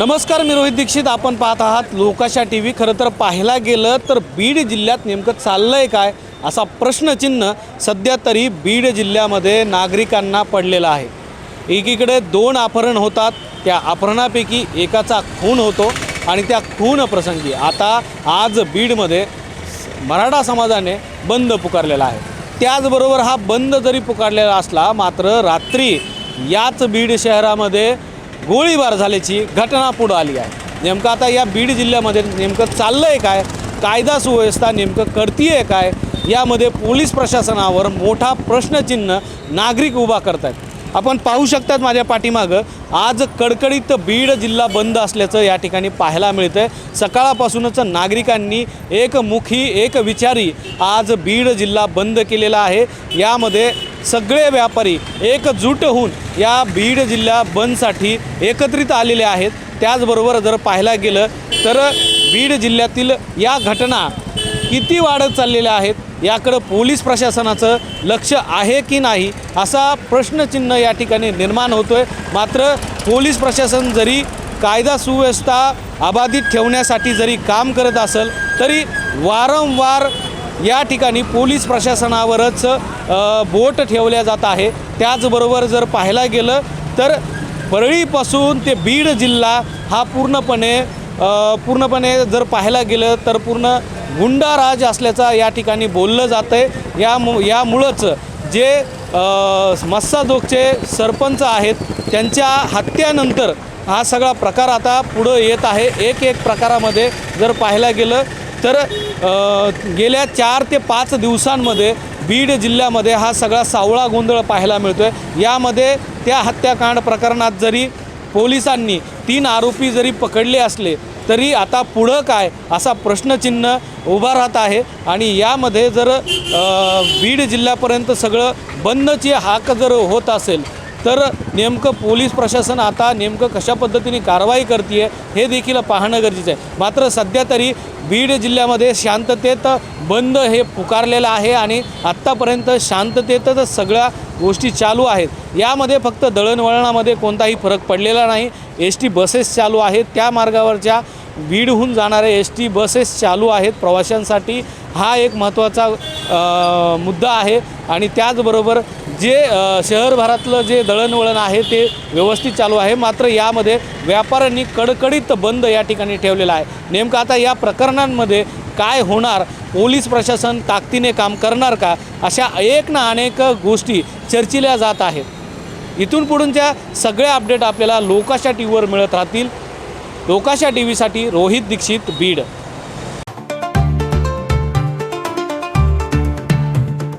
नमस्कार मी रोहित दीक्षित. आपण पाहत आहात लोकाशा टी व्ही खरं तर पाहायला गेलं तर बीड जिल्ह्यात नेमकं चाललं आहे काय असा प्रश्नचिन्ह सध्या तरी बीड जिल्ह्यामध्ये नागरिकांना पडलेला आहे. एकीकडे दोन अपहरण होतात. त्या अपहरणापैकी एकाचा खून होतो आणि त्या खून प्रसंगी आता आज बीडमध्ये मराठा समाजाने बंद पुकारलेला आहे. त्याचबरोबर हा बंद जरी पुकारलेला असला मात्र रात्री याच बीड शहरामध्ये गोळीबार झाल्याची घटना पुढं आली आहे. नेमकं आता या बीड जिल्ह्यामध्ये नेमकं चाललं आहे काय? कायदा सुव्यवस्था नेमकं करतीये काय? यामध्ये पोलीस प्रशासनावर मोठा प्रश्नचिन्ह नागरिक उभा करत आहेत आपण पाहू शकतात माझ्या पाठीमागं आज कडकडीत बीड जिल्हा बंद असल्याचं या ठिकाणी पाहायला मिळतं आहे सकाळपासूनच नागरिकांनी एकमुखी एक विचारी आज बीड जिल्हा बंद केलेला आहे. यामध्ये सगळे व्यापारी एकजूट होऊन या बीड जिल्हा बंदसाठी एकत्रित आलेले आहेत. त्याचबरोबर जर पाहायला गेलं तर बीड जिल्ह्यातील या घटना किती वाढत चाललेल्या आहेत याकडं पोलीस प्रशासनाचं लक्ष आहे की नाही असा प्रश्नचिन्ह या ठिकाणी निर्माण होतो आहे मात्र पोलीस प्रशासन जरी कायदा सुव्यवस्था अबाधित ठेवण्यासाठी जरी काम करत असेल तरी वारंवार या ठिकाणी पोलीस प्रशासनावरच बोट ठेवल्या जात आहे. त्याचबरोबर जर पाहायला गेलं तर परळीपासून ते बीड जिल्हा हा पूर्णपणे पूर्णपणे जर पाहायला गेलं तर पूर्ण गुंडाराज असल्याचा या ठिकाणी बोललं जातं आहे. या मु यामुळंच जे मस्सादोगचे सरपंच आहेत त्यांच्या हत्यानंतर हा सगळा प्रकार आता पुढं येत आहे. एक एक प्रकारामध्ये जर पाहायला गेलं तर गेल्या चार ते पाच दिवसांमध्ये बीड जिल्ह्यामध्ये हा सगळा सावळा गोंधळ पाहायला मिळतो आहे यामध्ये त्या हत्याकांड प्रकरणात जरी पोलिसांनी तीन आरोपी जरी पकडले असले तरी आता पुढं काय असा प्रश्नचिन्ह उभा राहत आहे आणि यामध्ये जर बीड जिल्ह्यापर्यंत सगळं बंदची हाक जर होत असेल तर नेमकं पोलीस प्रशासन आता नेमकं कशा पद्धतीने कारवाई करते हे देखील पाहणं गरजेचं आहे. मात्र सध्या तरी बीड जिल्ह्यामध्ये शांततेत बंद हे पुकारलेलं आहे आणि आत्तापर्यंत शांततेतच सगळ्या गोष्टी चालू आहेत. यामध्ये फक्त दळणवळणामध्ये कोणताही फरक पडलेला नाही. एस टी बसेस चालू आहेत. त्या मार्गावरच्या बीडहून जाणाऱ्या एस टी बसेस चालू आहेत. प्रवाशांसाठी हा एक महत्त्वाचा मुद्दा आहे. आणि त्याचबरोबर जे शहरभरातलं जे दळणवळण आहे ते व्यवस्थित चालू आहे. मात्र यामध्ये व्यापाऱ्यांनी कडकडीत बंद या ठिकाणी ठेवलेला आहे. नेमकं आता या प्रकरणांमध्ये काय होणार? पोलीस प्रशासन ताकदीने काम करणार का? अशा एक ना अनेक गोष्टी चर्चिल्या जात आहेत. इथून पुढूनच्या सगळ्या अपडेट आपल्याला लोकाशा टी व्हीवर मिळत राहतील. लोकाशा टी व्हीसाठी रोहित दीक्षित बीड.